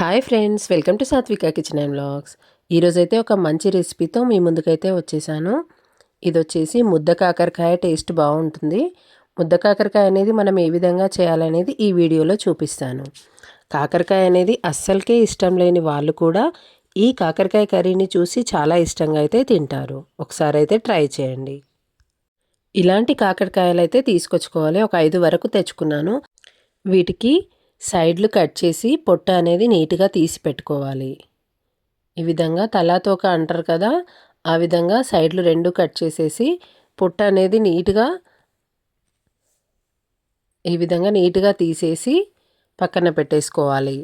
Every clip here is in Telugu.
Hi friends welcome to Satvika kitchen and blogs ఈరోజైతే ఒక మంచి రెసిపీతో మీ ముందుకైతే వచ్చేసాను. ఇది వచ్చేసి ముద్ద కాకరకాయ టేస్ట్ బాగుంటుంది. ముద్ద కాకరకాయ అనేది మనం ఏ విధంగా చేయాలనేది ఈ వీడియోలో చూపిస్తాను. కాకరకాయ అనేది అస్సలకే ఇష్టం లేని వాళ్ళు కూడా ఈ కాకరకాయ కర్రీని చూసి చాలా ఇష్టంగా అయితే తింటారు. ఒకసారి అయితే ట్రై చేయండి. ఇలాంటి కాకరకాయలు అయితే తీసుకొచ్చుకోవాలి. ఒక ఐదు వరకు తెచ్చుకున్నాను. వీటికి సైడ్లు కట్ చేసి పొట్ట అనేది నీట్గా తీసి పెట్టుకోవాలి. ఈ విధంగా తలాతోక అంటారు కదా ఆ విధంగా సైడ్లు రెండు కట్ చేసేసి పొట్ట అనేది నీట్గా ఈ విధంగా నీట్గా తీసేసి పక్కన పెట్టేసుకోవాలి.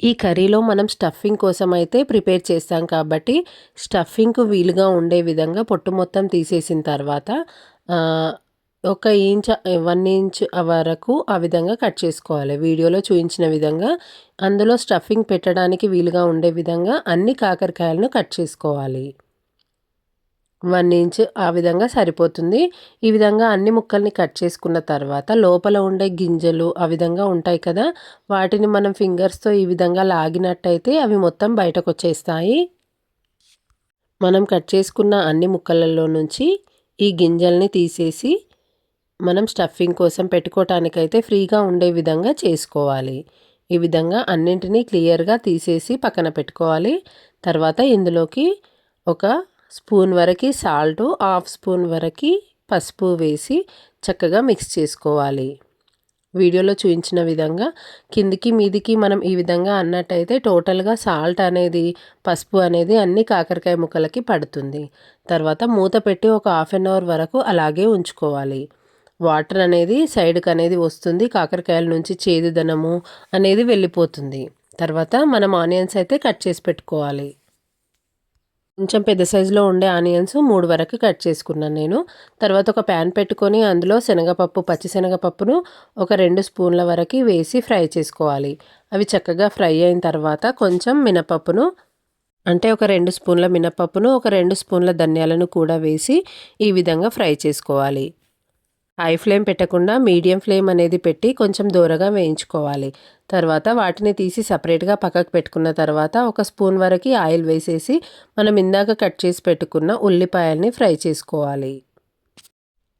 ఈ కర్రీలో మనం స్టఫింగ్ కోసం అయితే ప్రిపేర్ చేస్తాం కాబట్టి స్టఫింగ్కు వీలుగా ఉండే విధంగా పొట్టు మొత్తం తీసేసిన తర్వాత ఒక ఇంచ్ వన్ ఇంచ్ వరకు ఆ విధంగా కట్ చేసుకోవాలి. వీడియోలో చూపించిన విధంగా అందులో స్టఫింగ్ పెట్టడానికి వీలుగా ఉండే విధంగా అన్ని కాకరకాయలను కట్ చేసుకోవాలి. వన్ ఇంచ్ ఆ విధంగా సరిపోతుంది. ఈ విధంగా అన్ని ముక్కల్ని కట్ చేసుకున్న తర్వాత లోపల ఉండే గింజలు ఆ విధంగా ఉంటాయి కదా వాటిని మనం ఫింగర్స్తో ఈ విధంగా లాగినట్టయితే అవి మొత్తం బయటకు వచ్చేస్తాయి. మనం కట్ చేసుకున్న అన్ని ముక్కలలో నుంచి ఈ గింజల్ని తీసేసి మనం స్టఫింగ్ కోసం పెట్టుకోవటానికైతే ఫ్రీగా ఉండే విధంగా చేసుకోవాలి. ఈ విధంగా అన్నింటినీ క్లియర్గా తీసేసి పక్కన పెట్టుకోవాలి. తర్వాత ఇందులోకి ఒక స్పూన్ వరకు సాల్ట్ హాఫ్ స్పూన్ వరకు పసుపు వేసి చక్కగా మిక్స్ చేసుకోవాలి. వీడియోలో చూపించిన విధంగా కిందికి మీదికి మనం ఈ విధంగా అన్నట్టయితే టోటల్గా సాల్ట్ అనేది పసుపు అనేది అన్ని కాకరకాయ ముక్కలకి పడుతుంది. తర్వాత మూత పెట్టి ఒక హాఫ్ అన్ అవర్ వరకు అలాగే ఉంచుకోవాలి. వాటర్ అనేది సైడ్కి అనేది వస్తుంది. కాకరకాయల నుంచి చేదుదనము అనేది వెళ్ళిపోతుంది. తర్వాత మనం ఆనియన్స్ అయితే కట్ చేసి పెట్టుకోవాలి. కొంచెం పెద్ద సైజులో ఉండే ఆనియన్స్ మూడు వరకు కట్ చేసుకున్నాను నేను. తర్వాత ఒక ప్యాన్ పెట్టుకొని అందులో శనగపప్పు పచ్చిశనగపప్పును ఒక రెండు స్పూన్ల వరకు వేసి ఫ్రై చేసుకోవాలి. అవి చక్కగా ఫ్రై అయిన తర్వాత కొంచెం మినపప్పును అంటే ఒక రెండు స్పూన్ల మినపప్పును ఒక రెండు స్పూన్ల ధనియాలను కూడా వేసి ఈ విధంగా ఫ్రై చేసుకోవాలి. హై ఫ్లేమ్ పెట్టకుండా మీడియం ఫ్లేమ్ అనేది పెట్టి కొంచెం దూరగా వేయించుకోవాలి. తర్వాత వాటిని తీసి సపరేట్గా పక్కకు పెట్టుకున్న తర్వాత ఒక స్పూన్ వరకు ఆయిల్ వేసేసి మనం ఇందాక కట్ చేసి పెట్టుకున్న ఉల్లిపాయల్ని ఫ్రై చేసుకోవాలి.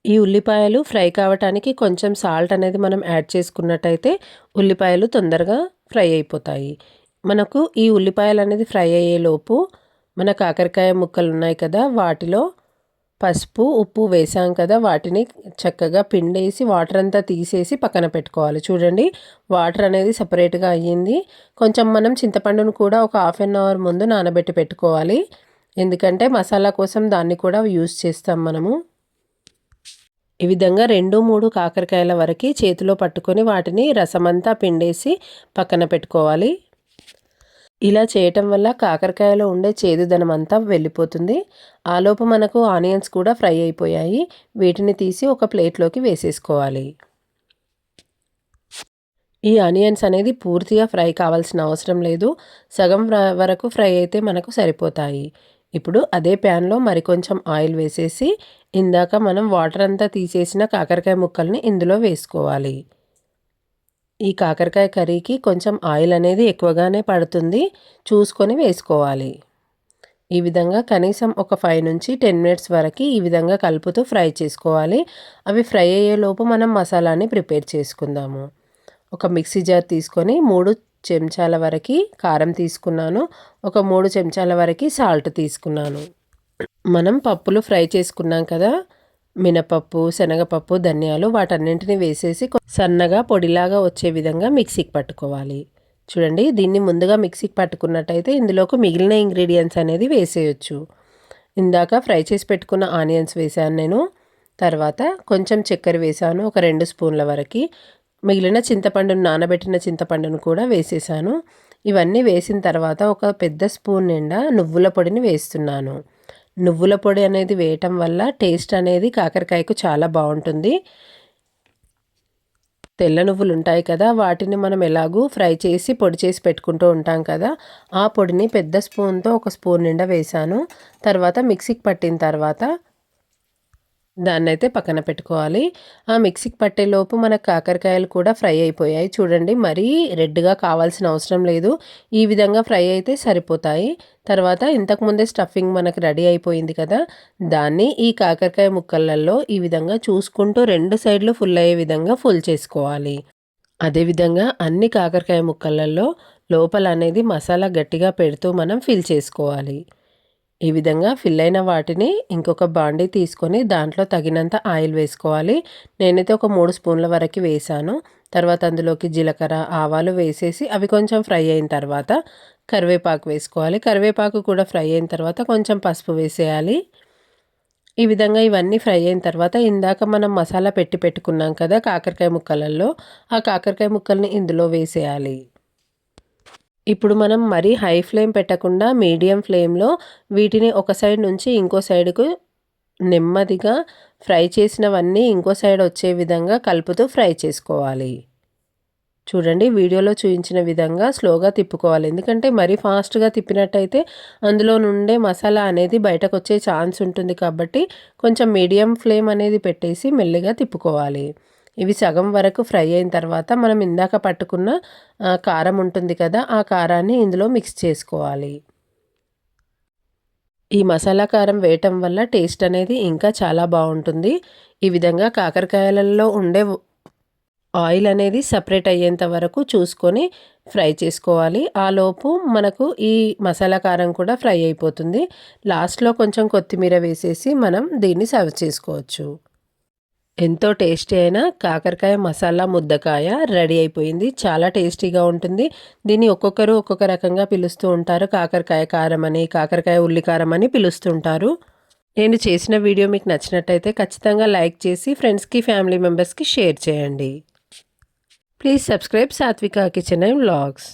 ఈ ఉల్లిపాయలు ఫ్రై కావటానికి కొంచెం సాల్ట్ అనేది మనం యాడ్ చేసుకున్నట్టయితే ఉల్లిపాయలు తొందరగా ఫ్రై అయిపోతాయి. మనకు ఈ ఉల్లిపాయలు అనేది ఫ్రై అయ్యేలోపు మన కాకరకాయ ముక్కలు ఉన్నాయి కదా వాటిలో పసుపు ఉప్పు వేసాం కదా వాటిని చక్కగా పిండేసి వాటర్ అంతా తీసేసి పక్కన పెట్టుకోవాలి. చూడండి వాటర్ అనేది సపరేట్గా అయ్యింది. కొంచెం మనం చింతపండును కూడా ఒక హాఫ్ అన్ అవర్ ముందు నానబెట్టి పెట్టుకోవాలి. ఎందుకంటే మసాలా కోసం దాన్ని కూడా యూస్ చేస్తాం మనము. ఈ విధంగా రెండు మూడు కాకరకాయల వరకు చేతిలో పట్టుకొని వాటిని రసమంతా పిండేసి పక్కన పెట్టుకోవాలి. ఇలా చేయటం వల్ల కాకరకాయలో ఉండే చేదుదనం అంతా వెళ్ళిపోతుంది ఆలోపు మనకు ఆనియన్స్ కూడా ఫ్రై అయిపోయాయి. వీటిని తీసి ఒక ప్లేట్లోకి వేసేసుకోవాలి. ఈ ఆనియన్స్ అనేది పూర్తిగా ఫ్రై కావాల్సిన అవసరం లేదు. సగం వరకు ఫ్రై అయితే మనకు సరిపోతాయి. ఇప్పుడు అదే ప్యాన్లో మరికొంచెం ఆయిల్ వేసేసి ఇందాక మనం వాటర్ అంతా తీసేసిన కాకరకాయ ముక్కల్ని ఇందులో వేసుకోవాలి. ఈ కాకరకాయ కర్రీకి కొంచెం ఆయిల్ అనేది ఎక్కువగానే పడుతుంది. చూసుకొని వేసుకోవాలి. ఈ విధంగా కనీసం ఒక ఫైవ్ నుంచి టెన్ మినిట్స్ వరకు ఈ విధంగా కలుపుతూ ఫ్రై చేసుకోవాలి. అవి ఫ్రై అయ్యేలోపు మనం మసాలాని ప్రిపేర్ చేసుకుందాము. ఒక మిక్సీ జార్ తీసుకొని మూడు చెంచాల వరకు కారం తీసుకున్నాను. ఒక మూడు చెంచాల వరకు సాల్ట్ తీసుకున్నాను. మనం పప్పులు ఫ్రై చేసుకున్నాం కదా మినపప్పు శనగపప్పు ధనియాలు వాటన్నింటిని వేసేసి సన్నగా పొడిలాగా వచ్చే విధంగా మిక్సీకి పట్టుకోవాలి. చూడండి దీన్ని ముందుగా మిక్సీకి పట్టుకున్నట్టయితే ఇందులోకి మిగిలిన ఇంగ్రీడియంట్స్ అనేది వేసేయచ్చు. ఇందాక ఫ్రై చేసి పెట్టుకున్న ఆనియన్స్ వేసాను నేను. తర్వాత కొంచెం చక్కెర వేసాను ఒక రెండు స్పూన్ల వరకు. మిగిలిన చింతపండును నానబెట్టిన చింతపండును కూడా వేసేసాను ఇవన్నీ వేసిన తర్వాత ఒక పెద్ద స్పూన్ నిండా నువ్వుల పొడిని వేస్తున్నాను. నువ్వుల పొడి అనేది వేయటం వల్ల టేస్ట్ అనేది కాకరకాయకు చాలా బాగుంటుంది. తెల్ల నువ్వులు ఉంటాయి కదా వాటిని మనం ఎలాగూ ఫ్రై చేసి పొడి చేసి పెట్టుకుంటూ ఉంటాం కదా ఆ పొడిని పెద్ద స్పూన్తో ఒక స్పూన్ నిండా వేసాను తర్వాత మిక్సీకి పట్టిన తర్వాత దాన్నైతే పక్కన పెట్టుకోవాలి. ఆ మిక్సీకి పట్టేలోపు మన కాకరకాయలు కూడా ఫ్రై అయిపోయాయి. చూడండి మరీ రెడ్గా కావాల్సిన అవసరం లేదు. ఈ విధంగా ఫ్రై అయితే సరిపోతాయి. తర్వాత ఇంతకుముందే స్టఫింగ్ మనకు రెడీ అయిపోయింది కదా దాన్ని ఈ కాకరకాయ ముక్కలలో ఈ విధంగా చూసుకుంటూ రెండు సైడ్లు ఫుల్ అయ్యే విధంగా ఫుల్ చేసుకోవాలి. అదేవిధంగా అన్ని కాకరకాయ ముక్కలలో లోపల అనేది మసాలా గట్టిగా పెడుతూ మనం ఫిల్ చేసుకోవాలి. ఈ విధంగా ఫిల్ అయిన వాటిని ఇంకొక బాండీ తీసుకొని దాంట్లో తగినంత ఆయిల్ వేసుకోవాలి. నేనైతే ఒక మూడు స్పూన్ల వరకు వేసాను. తర్వాత అందులోకి జీలకర్ర ఆవాలు వేసేసి అవి కొంచెం ఫ్రై అయిన తర్వాత కరివేపాకు వేసుకోవాలి. కరివేపాకు కూడా ఫ్రై అయిన తర్వాత కొంచెం పసుపు వేసేయాలి. ఈ విధంగా ఇవన్నీ ఫ్రై అయిన తర్వాత ఇందాక మనం మసాలా పెట్టి పెట్టుకున్నాం కదా కాకరకాయ ముక్కలలో ఆ కాకరకాయ ముక్కల్ని ఇందులో వేసేయాలి. ఇప్పుడు మనం మరీ హై ఫ్లేమ్ పెట్టకుండా మీడియం ఫ్లేమ్లో వీటిని ఒక సైడ్ నుంచి ఇంకో సైడ్కు నెమ్మదిగా ఫ్రై చేసినవన్నీ ఇంకో సైడ్ వచ్చే విధంగా కలుపుతూ ఫ్రై చేసుకోవాలి. చూడండి వీడియోలో చూపించిన విధంగా స్లోగా తిప్పుకోవాలి. ఎందుకంటే మరీ ఫాస్ట్గా తిప్పినట్టయితే అందులో నుండే మసాలా అనేది బయటకు వచ్చే ఛాన్స్ ఉంటుంది కాబట్టి కొంచెం మీడియం ఫ్లేమ్ అనేది పెట్టేసి మెల్లిగా తిప్పుకోవాలి. ఇవి సగం వరకు ఫ్రై అయిన తర్వాత మనం ఇందాక పట్టుకున్న కారం ఉంటుంది కదా ఆ కారాన్ని ఇందులో మిక్స్ చేసుకోవాలి. ఈ మసాలా కారం వేయటం వల్ల టేస్ట్ అనేది ఇంకా చాలా బాగుంటుంది. ఈ విధంగా కాకరకాయలలో ఉండే ఆయిల్ అనేది సపరేట్ అయ్యేంత వరకు చూసుకొని ఫ్రై చేసుకోవాలి. ఆ లోపు మనకు ఈ మసాలా కారం కూడా ఫ్రై అయిపోతుంది. లాస్ట్లో కొంచెం కొత్తిమీర వేసేసి మనం దీన్ని సర్వ్ చేసుకోవచ్చు. ఎంతో టేస్టీ అయిన కాకరకాయ మసాలా ముద్దకాయ రెడీ అయిపోయింది. చాలా టేస్టీగా ఉంటుంది. దీన్ని ఒక్కొక్కరు ఒక్కొక్క రకంగా పిలుస్తూ ఉంటారు. కాకరకాయ కారం అని కాకరకాయ ఉల్లికారం అని పిలుస్తుంటారు నేను చేసిన వీడియో మీకు నచ్చినట్టయితే ఖచ్చితంగా లైక్ చేసి ఫ్రెండ్స్కి ఫ్యామిలీ మెంబర్స్కి షేర్ చేయండి. Please subscribe Satvika kitchen and vlogs.